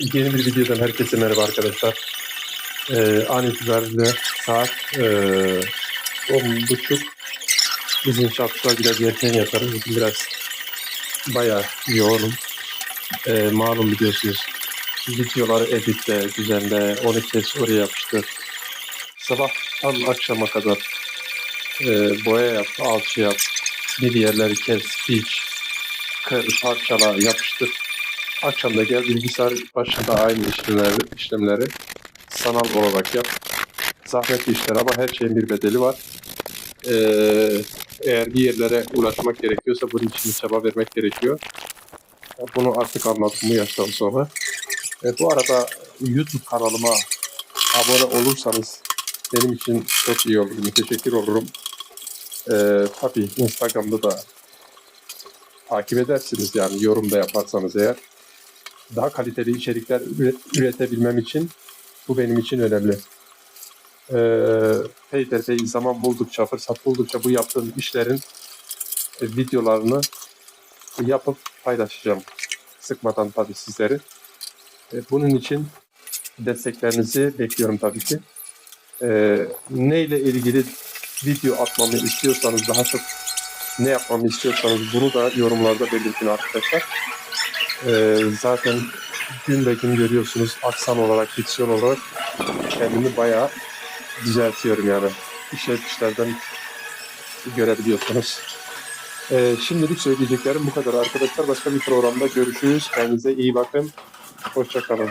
Yeni bir videodan herkese merhaba arkadaşlar. Ee, an itibariyle saat ee, 10.30. Biz inşaat bölgeler erken yaparız. Bugün biraz bayağı yoğunum. Ee, malum biliyorsunuz. Videoları editle, düzenle, onu kes, oraya yapıştır. Sabah tam akşama kadar ee, boya yap, alçı yap, bir yerleri kes, biç, kır, parçala, yapıştır. Akşam da gel bilgisayar başında aynı işlemleri, işlemleri sanal olarak yap. Zahmetli işler ama her şeyin bir bedeli var. Ee, eğer bir yerlere ulaşmak gerekiyorsa bunun için çaba vermek gerekiyor. Bunu artık anladım bu yaştan sonra. E, bu arada YouTube kanalıma abone olursanız benim için çok iyi olur. Müteşekkir olurum. Ee, tabii Instagram'da da takip edersiniz yani yorum da yaparsanız eğer daha kaliteli içerikler üre- üretebilmem için bu benim için önemli. Ee, peyderpey zaman buldukça, fırsat buldukça bu yaptığım işlerin e, videolarını yapıp paylaşacağım. Sıkmadan tabii sizleri. E, bunun için desteklerinizi bekliyorum tabii ki. Ee, neyle ilgili video atmamı istiyorsanız, daha çok ne yapmamı istiyorsanız bunu da yorumlarda belirtin arkadaşlar. Ee, zaten gün be gün görüyorsunuz aksan olarak, diksiyon olarak kendimi bayağı düzeltiyorum yani. İşletişlerden görebiliyorsunuz. Ee, şimdilik söyleyeceklerim bu kadar arkadaşlar. Başka bir programda görüşürüz. Kendinize iyi bakın. Hoşçakalın.